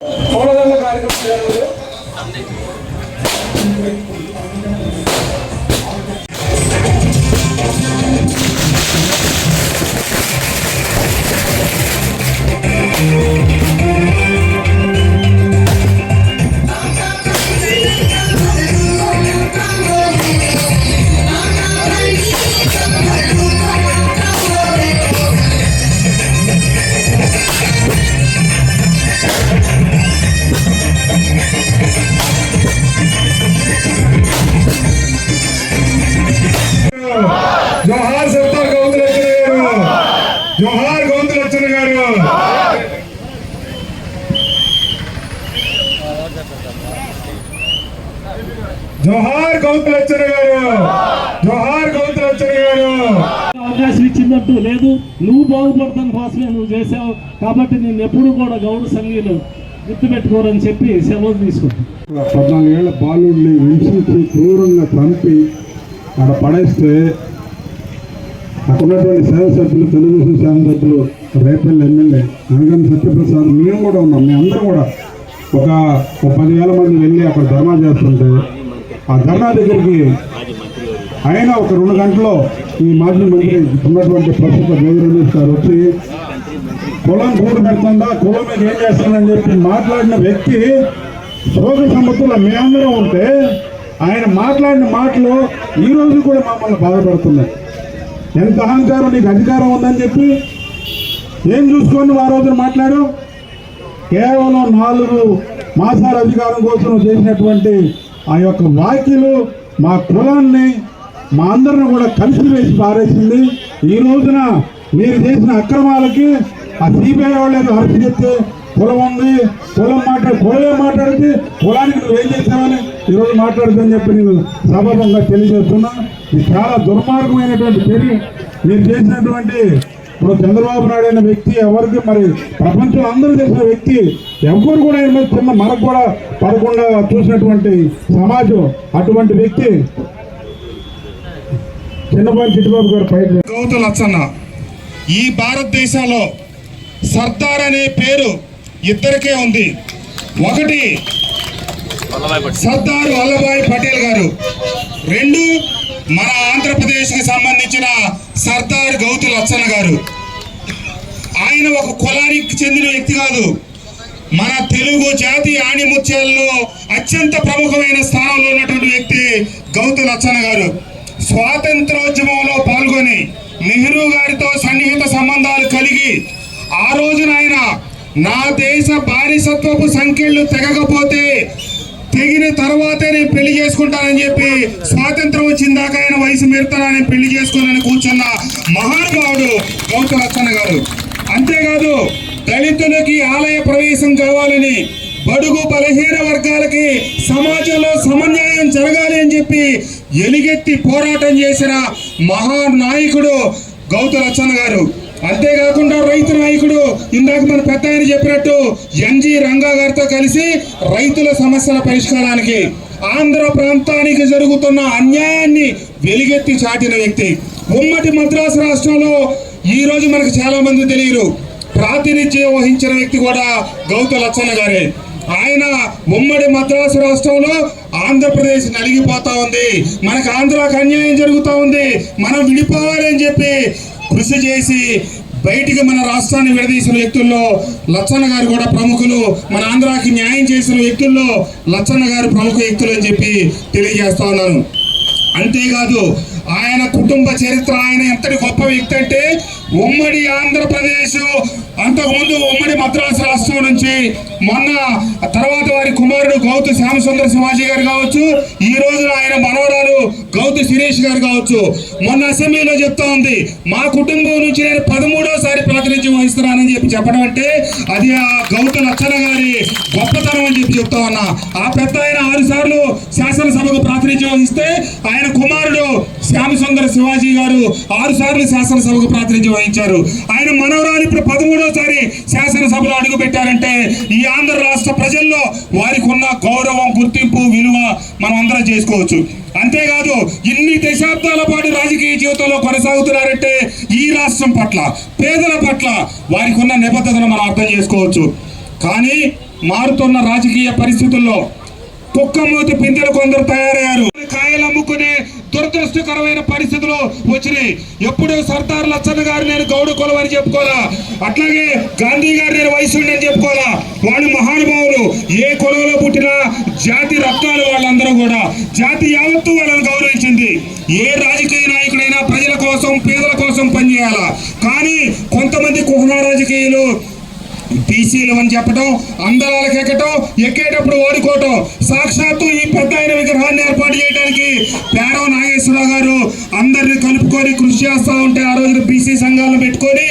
పూలదండ కార్యక్రమం జోహార్ గౌతులచ్చన గారు! జోహార్ గౌతులచ్చన గారు! అవకాశం ఇచ్చిందంటూ లేదు నువ్వు బాగుపడతాను కోసమే నువ్వు చేసావు కాబట్టి నేను ఎప్పుడు కూడా గౌడ సంఘీలు గుర్తుపెట్టుకోరని చెప్పి సెలవు తీసుకుంటాను పద్నాలుగేళ్ళ బాలుడిని హింసించి క్రూరంగా చంపి అక్కడ పడేస్తే అక్కడ ఉన్నటువంటి శాసనసభ్యులు తెలుగుదేశం శాసనసభ్యులు రేపల్లి ఎమ్మెల్యే అనగానే సత్యప్రసాద్ మేము కూడా ఉన్నాం మేము అందరం కూడా. ఒక ఒక పదివేల మంది వెళ్ళి అక్కడ ధర్నా చేస్తుంటే ఆ ధర్నా దగ్గరికి ఆయన ఒక రెండు గంటల్లో ఈ మాజీ మంత్రి ఉన్నటువంటి ప్రస్తుత జగన్ గారు వచ్చి కులం కూడు పెడుతుందా? కులం మీద ఏం చేస్తుందని చెప్పి మాట్లాడిన వ్యక్తి శోక సముద్రంలో మేమందరం ఉంటే ఆయన మాట్లాడిన మాటలు ఈ రోజు కూడా మమ్మల్ని బాధపడుతున్నాయి. ఎంత అహంకారం నీకు అధికారం ఉందని చెప్పి ఏం చూసుకొని ఆ రోజున మాట్లాడావు కేవలం నాలుగు మాసాల అధికారం కోసం చేసినటువంటి ఆ యొక్క వ్యాఖ్యలు మా కులాన్ని మా అందరిని కూడా కలిసి వేసి పారేసింది. ఈ రోజున మీరు చేసిన అక్రమాలకి ఆ సిబిఐ వాళ్ళు ఏదో అరెస్ట్ చేస్తే కులం ఉంది కులం మాట్లాడు కులమే మాట్లాడితే కులానికి నువ్వేం చేసావని ఈరోజు మాట్లాడుతుందని చెప్పి నేను సభాపంగా తెలియజేస్తున్నా. ఇది చాలా దుర్మార్గమైనటువంటి చర్య. మీరు చేసినటువంటి ఇప్పుడు చంద్రబాబు నాయుడు అనే వ్యక్తి ఎవరికి మరి ప్రపంచం అందరూ తెలిసిన వ్యక్తి ఎవరు కూడా ఆయన మీద చిన్న మనకు కూడా పడకుండా చూసినటువంటి సమాజం అటువంటి వ్యక్తి చిన్నపాటి చిట్టుబాబు గారు పైకి గౌతు లచ్చన్న ఈ భారతదేశంలో సర్దార్ అనే పేరు ఇద్దరికే ఉంది. ఒకటి సర్దార్ వల్లభాయ్ పటేల్ గారు రెండు మన ఆంధ్రప్రదేశ్కి సంబంధించిన సర్దార్ గౌతు లచ్చన్న గారు. ఆయన ఒక కులానికి చెందిన వ్యక్తి కాదు. మన తెలుగు జాతి ఆణిముత్యాల్లో అత్యంత ప్రముఖమైన స్థానంలో ఉన్నటువంటి వ్యక్తి గౌతు లచ్చన్న గారు. స్వాతంత్రోద్యమంలో పాల్గొని నెహ్రూ గారితో సన్నిహిత సంబంధాలు కలిగి ఆ రోజున ఆయన నా దేశ బానిసత్వపు సంఖ్యలు తెగకపోతే తెగిన తర్వాతే నేను పెళ్ళి చేసుకుంటానని చెప్పి స్వాతంత్రం వచ్చిన దాకా ఆయన వయసు మీరుతానని పెళ్ళి చేసుకున్నానని కూర్చున్న మహానుభావుడు గౌత లచ్చన్న గారు. అంతేకాదు దళితులకి ఆలయ ప్రవేశం కావాలని బడుగు బలహీన వర్గాలకి సమాజంలో సమన్యాయం జరగాలి అని చెప్పి ఎలుగెత్తి పోరాటం చేసిన మహానాయకుడు గౌతు లచ్చన్న గారు. అంతేకాకుండా ఇందాక మన పెద్ద ఆయన చెప్పినట్టు ఎన్జి రంగా గారితో కలిసి రైతుల సమస్యల పరిష్కారానికి ఆంధ్ర ప్రాంతానికి జరుగుతున్న అన్యాయాన్ని వెలుగెత్తి చాటిన వ్యక్తి. ఉమ్మడి మద్రాసు రాష్ట్రంలో ఈ రోజు మనకు చాలా మంది తెలియరు. ప్రాతినిధ్యం వహించిన వ్యక్తి కూడా గౌత లచ్చన్న గారే. ఆయన ఉమ్మడి మద్రాసు రాష్ట్రంలో ఆంధ్రప్రదేశ్ నలిగిపోతా ఉంది. మనకు ఆంధ్రాకు అన్యాయం జరుగుతూ ఉంది. మనం విడిపోవాలి అని చెప్పి కృషి చేసి బయటికి మన రాష్ట్రాన్ని విడదీసిన వ్యక్తుల్లో లచ్చన్న గారు కూడా ప్రముఖులు మన ఆంధ్రాకి న్యాయం చేసిన వ్యక్తుల్లో లచ్చన్న గారు ప్రముఖ వ్యక్తులు అని చెప్పి తెలియజేస్తా ఉన్నాను. అంతేకాదు ఆయన కుటుంబ చరిత్ర ఆయన ఎంతటి గొప్ప వ్యక్తి అంటే ఉమ్మడి ఆంధ్రప్రదేశ్ అంతకుముందు ఉమ్మడి మద్రాసు రాష్ట్రం నుంచి మొన్న తర్వాత వారి కుమారుడు గౌతు శ్యామసుందర శివాజీ గారు కావచ్చు ఈ రోజు ఆయన మనవరాలు గౌతు శిరీష్ గారు కావచ్చు. మొన్న అసెంబ్లీలో చెప్తా ఉంది మా కుటుంబం నుంచి నేను పదమూడోసారి ప్రాతినిధ్యం వహిస్తున్నానని చెప్పి చెప్పడం అంటే అది ఆ గౌతు లచ్చన గారి గొప్పతనం అని చెప్పి చెప్తా ఉన్నా. ఆ పెద్ద ఆయన ఆరు సార్లు శాసనసభకు ప్రాతినిధ్యం వహిస్తే ఆయన కుమారుడు శ్యామసుందర శివాజీ గారు ఆరు సార్లు శాసనసభకు ప్రాతినిధ్యం వహించారు ఆయన మనవరాలు ఇప్పుడు పదమూడోసారి శాసనసభలో అడుగుపెట్టారంటే ఈ ఆంధ్ర రాష్ట్ర ప్రజల్లో వారికి ఉన్న గౌరవం గుర్తింపు విలువ మనం అందరం చేసుకోవచ్చు. అంతేకాదు ఇన్ని దశాబ్దాల పాటు రాజకీయ జీవితంలో కొనసాగుతున్నారంటే ఈ రాష్ట్రం పట్ల పేదల పట్ల వారికి ఉన్న నిబద్ధతను మనం అర్థం చేసుకోవచ్చు. కానీ మారుతున్న రాజకీయ పరిస్థితుల్లో కుక్కమూతి పిందెలు కొందరు తయారయ్యారు. కాయలు అమ్ముకునే దురదృష్టకరమైన పరిస్థితులు వచ్చినాయి. ఎప్పుడు సర్దార్ లచ్చన్న గారు నేను గౌడ కులం అని చెప్పుకోవాలా? అట్లాగే గాంధీ గారు నేను వయసుని అని చెప్పుకోవాలా? వాళ్ళు మహానుభావులు. ఏ కులంలో పుట్టినా జాతి రత్నాలు వాళ్ళందరూ కూడా. జాతి యావత్తు వాళ్ళని గౌరవించింది. ఏ రాజకీయ నాయకుడైనా ప్రజల కోసం పేదల కోసం పనిచేయాలా? కానీ కొంతమంది కుహన రాజకీయులు బీసీలు అని చెప్పడం అందరాలకు ఎక్కటం ఎక్కేటప్పుడు ఓడుకోవటం సాక్షాత్తు ఈ పెద్ద ఆయన విగ్రహాన్ని ఏర్పాటు చేయడానికి పేరవ నాగేశ్వరరావు గారు అందరిని కలుపుకొని కృషి చేస్తూ ఉంటే ఆ రోజున బీసీ సంఘాలను పెట్టుకొని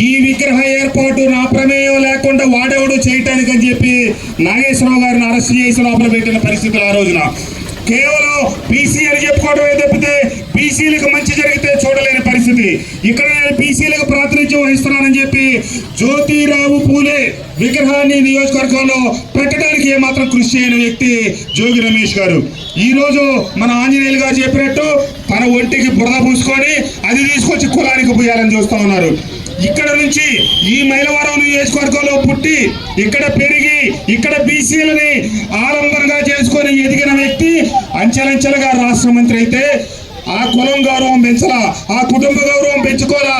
ఈ విగ్రహ ఏర్పాటు నా ప్రమేయం లేకుండా వాడేవాడు చేయటానికి అని చెప్పి నాగేశ్వరరావు గారిని అరెస్ట్ చేసి లోపల పెట్టిన పరిస్థితులు ఆ రోజున. కేవలం బీసీ అని చెప్పుకోవడమే తప్పితే బీసీలకు మంచి జరిగితే చూడలేని పరిస్థితి. ఇక్కడ నేను బీసీలకు ప్రాతినిధ్యం వహిస్తున్నానని చెప్పి జ్యోతిరావు పూలే విగ్రహాన్ని నియోజకవర్గంలో పెట్టడానికి ఏమాత్రం కృషి చేయని వ్యక్తి జోగి రమేష్ గారు. ఈ రోజు మన ఆంజనేయులు గారు చెప్పినట్టు తన ఒంటికి బురద పూసుకొని అది తీసుకొచ్చి కులానికి పోయాలని చూస్తూ ఉన్నారు. ఇక్కడ నుంచి ఈ మైలవరం నియోజకవర్గంలో పుట్టి ఇక్కడ పెరిగి ఇక్కడ బీసీలని ఆలంబనగా చేసుకొని ఎదిగిన వ్యక్తి అంచెలంచెలుగా రాష్ట్ర మంత్రి అయితే ఆ కులం గౌరవం పెంచలా? ఆ కుటుంబ గౌరవం పెంచుకోలా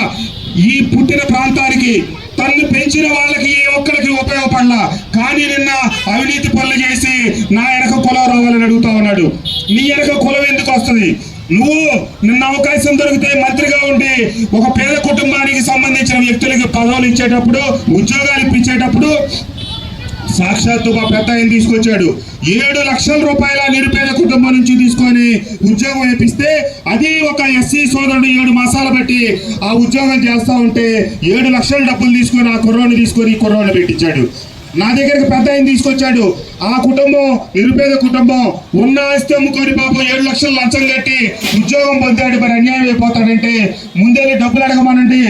ఈ పుట్టిన ప్రాంతానికి తన్ను పెంచిన వాళ్ళకి ఏ ఒక్కరికి ఉపయోగపడలా? కానీ నిన్న అవినీతి పనులు చేసి నా వెనక కులం రావాలని అడుగుతా ఉన్నాడు. నీ వెనక కులం ఎందుకు వస్తుంది? నువ్వు నిన్న అవకాశం దొరికితే మంత్రిగా ఉండి ఒక పేద కుటుంబానికి సంబంధించిన వ్యక్తులకి పదవులు ఇచ్చేటప్పుడు ఉద్యోగాలు ఇప్పించేటప్పుడు సాక్షాత్తు మా పెద్ద ఆయన తీసుకొచ్చాడు. ఏడు లక్షల రూపాయల నిరుపేద కుటుంబం నుంచి తీసుకొని ఉద్యోగం వేపిస్తే అది ఒక ఎస్సీ సోదరుడు ఏడు మాసాలు బట్టి ఆ ఉద్యోగం చేస్తా ఉంటే ఏడు లక్షల డబ్బులు తీసుకొని ఆ కుర్రోని తీసుకొని ఈ కుర్రోని పెట్టించాడు. నా దగ్గరికి పెద్ద ఆయన తీసుకొచ్చాడు. ఆ కుటుంబం నిరుపేద కుటుంబం ఉన్న ఆస్తి అమ్ముకొని పాపం ఏడు లక్షలు లంచం కట్టి ఉద్యోగం పొందాడు. మరి అన్యాయం అయిపోతాడంటే ముందే డబ్బులు అడగమనండి.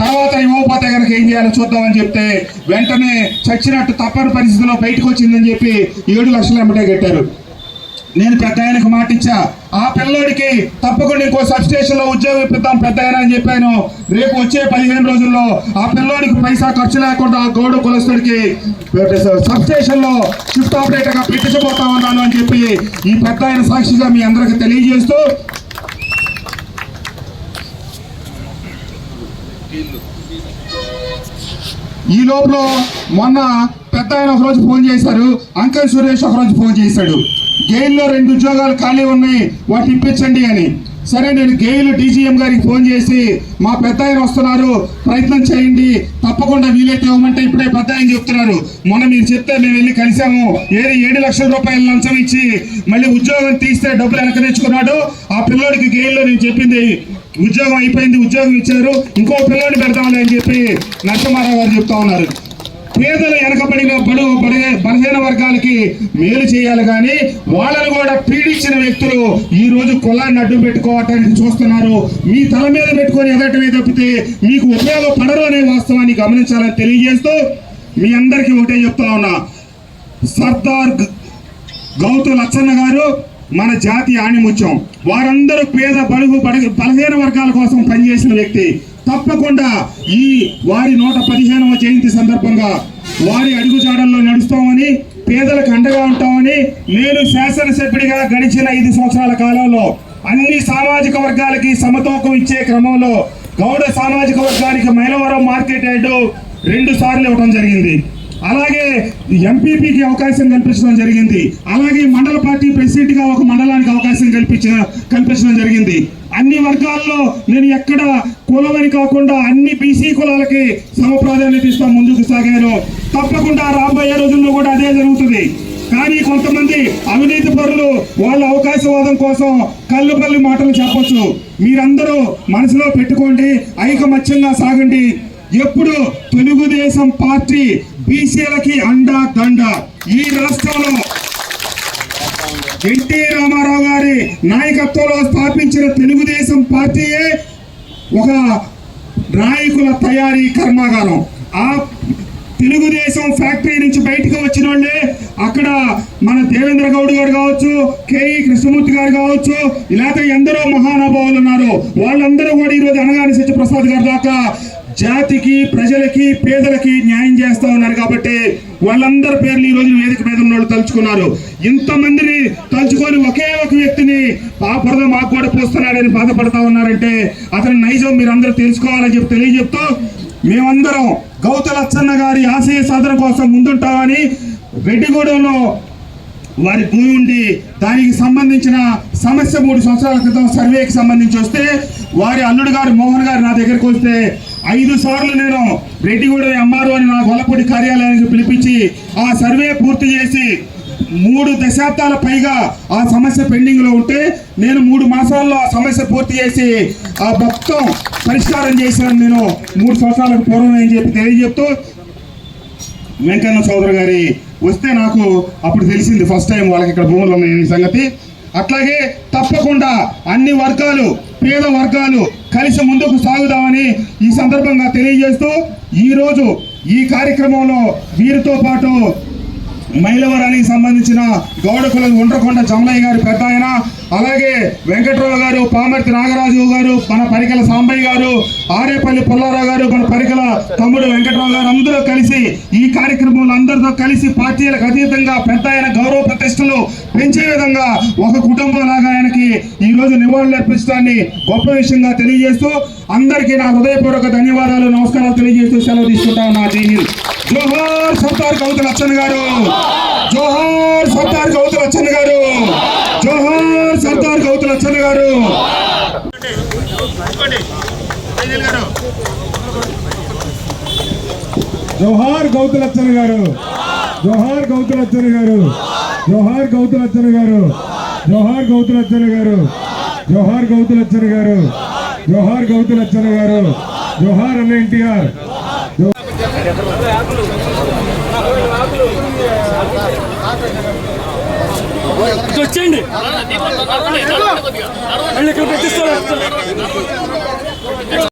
తర్వాత ఇవ్వకపోతే కనుక ఏం చేయాలో చూద్దామని చెప్తే వెంటనే చచ్చినట్టు తప్పని పరిస్థితిలో బయటకు వచ్చిందని చెప్పి ఏడు లక్షలు ఎమ్మటే కట్టారు. నేను పెద్ద ఆయనకు మాట ఇచ్చా ఆ పిల్లోడికి తప్పకుండా ఇంకో సబ్ స్టేషన్లో ఉద్యోగం ఇప్పిద్దాం పెద్ద ఆయన అని చెప్పాను. రేపు వచ్చే పదిహేను రోజుల్లో ఆ పిల్లోడికి పైసా ఖర్చు లేకుండా ఆ గౌడ కులస్తుడికి సబ్ స్టేషన్ షిఫ్ట్ ఆపరేటర్గా పెట్టించబోతా ఉన్నాను అని చెప్పి ఈ పెద్ద ఆయన సాక్షిగా మీ అందరికి తెలియజేస్తూ ఈ లోపల మొన్న పెద్ద ఆయన ఒకరోజు ఫోన్ చేశారు అంకల్ సురేష్ ఒకరోజు ఫోన్ చేశాడు. గెయిల్లో రెండు ఉద్యోగాలు ఖాళీ ఉన్నాయి వాటి ఇప్పించండి అని. సరే నేను గెయిల్ డీజీఎం గారికి ఫోన్ చేసి మా పెద్ద ఆయన వస్తున్నారు ప్రయత్నం చేయండి తప్పకుండా వీలైతే ఇవ్వమంటే ఇప్పుడే పెద్ద ఆయన చెప్తున్నారు. మొన్న మీరు చెప్తే మేము వెళ్ళి కలిసాము ఏది ఏడు లక్షల రూపాయలు లంచం ఇచ్చి మళ్ళీ ఉద్యోగం తీస్తే డబ్బులు వెనక తెచ్చుకున్నాడు ఆ పిల్లోడికి గెయిల్లో నేను చెప్పింది ఉద్యోగం అయిపోయింది ఉద్యోగం ఇచ్చారు ఇంకో పిల్లోడిని పెడతామని అని చెప్పి నరసింహారావు గారు చెప్తా ఉన్నారు. పేదల వెనకబడిన బడు బడి బలహీన వర్గాలకి మేలు చేయాలి కానీ వాళ్ళని కూడా పీడించిన వ్యక్తులు ఈ రోజు కులాన్ని అడ్డు పెట్టుకోవటానికి చూస్తున్నారు. మీ తల మీద పెట్టుకొని ఎదటమే తప్పితే మీకు ఉపయోగపడరు అనే వాస్తవాన్ని గమనించాలని తెలియజేస్తూ మీ అందరికీ ఒకటే చెప్తా ఉన్నా. సర్దార్ గౌతమ్ గౌతు లచ్చన్న గారు మన జాతి ఆణిముత్యం. వారందరూ పేద బడుగు బడుగు బలహీన వర్గాల కోసం పనిచేసిన వ్యక్తి. తప్పకుండా ఈ వారి నూట పదిహేనవ జయంతి సందర్భంగా వారి అడుగుజాడల్లో నడుస్తామని పేదలకు అండగా ఉంటామని నేను శాసనసభ్యుడిగా గడిచిన ఐదు సంవత్సరాల కాలంలో అన్ని సామాజిక వర్గాలకి సమతూకం ఇచ్చే క్రమంలో గౌడ సామాజిక వర్గానికి మైలవరం మార్కెట్ యార్డు రెండు సార్లు ఇవ్వడం జరిగింది. అలాగే ఎంపీపీకి అవకాశం కల్పించడం జరిగింది. అలాగే మండల పార్టీ ప్రెసిడెంట్గా ఒక మండలానికి అవకాశం కల్పించ కల్పించడం జరిగింది. అన్ని వర్గాల్లో నేను ఎక్కడ కులమని కాకుండా అన్ని బీసీ కులాలకి సమప్రాధాన్యత ఇస్తా ముందుకు సాగాను. తప్పకుండా రాబోయే రోజుల్లో కూడా అదే జరుగుతుంది. కానీ కొంతమంది అవినీతి పరులు వాళ్ళ అవకాశవాదం కోసం కళ్ళు కళ్ళు మాటలు చెప్పొచ్చు. మీరందరూ మనసులో పెట్టుకోండి ఐకమత్యంగా సాగండి. ఎప్పుడు తెలుగుదేశం పార్టీ బీసీలకి అండా దండ. ఈ రాష్ట్రంలో ఎన్టీ రామారావు గారి నాయకత్వంలో స్థాపించిన తెలుగుదేశం పార్టీయే ఒక నాయకుల తయారీ కర్మాగారం. ఆ తెలుగుదేశం ఫ్యాక్టరీ నుంచి బయటకు వచ్చిన వాళ్ళే అక్కడ మన దేవేంద్ర గౌడ్ గారు కావచ్చు కేఈ కృష్ణమూర్తి గారు కావచ్చు ఇలాగ ఎందరో మహానుభావులు ఉన్నారు. వాళ్ళందరూ కూడా ఈరోజు అనగాని సత్యప్రసాద్ గారి దాకా జాతికి ప్రజలకి పేదలకి న్యాయం చేస్తా ఉన్నారు కాబట్టి వాళ్ళందరి పేర్లు ఈ రోజు వేదిక మీద ఉన్న వాళ్ళు తలుచుకున్నారు. ఇంతమందిని తలుచుకొని ఒకే ఒక వ్యక్తిని ఆ బురద మాకు కూడా పోస్తున్నాడని బాధపడతా ఉన్నారంటే అతని నైజం మీరందరూ తెలుసుకోవాలని చెప్పి తెలియజెప్తూ మేమందరం గౌతలచ్చన్న గారి ఆశయ సాధన కోసం ముందుంటామని రెడ్డిగూడెంలో వారి భూమి ఉండి దానికి సంబంధించిన సమస్య మూడు సంవత్సరాల క్రితం సర్వేకి సంబంధించి వస్తే వారి అల్లుడు గారు మోహన్ గారు నా దగ్గరకు వస్తే ఐదు సార్లు నేను రెడ్డిగూడ ఎంఆర్ఓ అని నా గొల్లపూడి కార్యాలయానికి పిలిపించి ఆ సర్వే పూర్తి చేసి మూడు దశాబ్దాల పైగా ఆ సమస్య పెండింగ్లో ఉంటే నేను మూడు మాసాల్లో ఆ సమస్య పూర్తి చేసి ఆ మొత్తం పరిష్కారం చేశాను నేను మూడు సంవత్సరాలకు పూర్వం అని చెప్పి తెలియజెప్తూ వెంకన్న సోదరు గారి వస్తే నాకు అప్పుడు తెలిసింది ఫస్ట్ టైం వాళ్ళకి ఇక్కడ భూములు ఉన్నాయి సంగతి. అట్లాగే తప్పకుండా అన్ని వర్గాలు పేద వర్గాలు కలిసి ముందుకు సాగుదామని ఈ సందర్భంగా తెలియజేస్తూ ఈరోజు ఈ కార్యక్రమంలో వీరితో పాటు మైలవరానికి సంబంధించిన గౌడకుల ఉండ్రకొండ జమలయ్య గారు పెద్ద ఆయన. అలాగే వెంకట్రావు గారు పామర్తి నాగరాజు గారు మన పరికల సాంబయ్య గారు ఆరేపల్లి పుల్లారావు గారు మన పరికల తమ్ముడు వెంకట్రావు గారు అందరూ కలిసి ఈ కార్యక్రమంలో అందరితో కలిసి పార్టీలకు అతీతంగా పెద్ద ఆయన గౌరవ ప్రతిష్టలు పెంచే విధంగా ఒక కుటుంబం లాగా ఆయనకి ఈ రోజు నివాళులు అర్పించడాన్ని గొప్ప విషయంగా తెలియజేస్తూ అందరికీ నా హృదయపూర్వక ధన్యవాదాలు నమస్కారాలు తెలియజేస్తూ సెలవు తీసుకుంటా ఉన్నా. జై జోహార్ సర్దార్ గౌతమ్ అచ్చన్ గారు. జోహార్ సర్దార్ గౌతమ్ అచ్చన్ గారు. జోహార్ సర్దార్ గౌతమ్ అచ్చన్ గారు. జోహార్ గౌతులచ్చన్ గారు. జోహార్ గౌతులచ్చన్ గారు. జోహార్ గౌతులచ్చన్ గారు. జోహార్ గౌతులచ్చన్ గారు. జోహార్ గౌతులచ్చన్ గారు. జోహార్ గౌతులచ్చన్ గారు. జోహార్ అన్న ఎన్టీఆర్. వచ్చేయండి. మళ్ళీ ఇక్కడ పెట్టిస్తారు?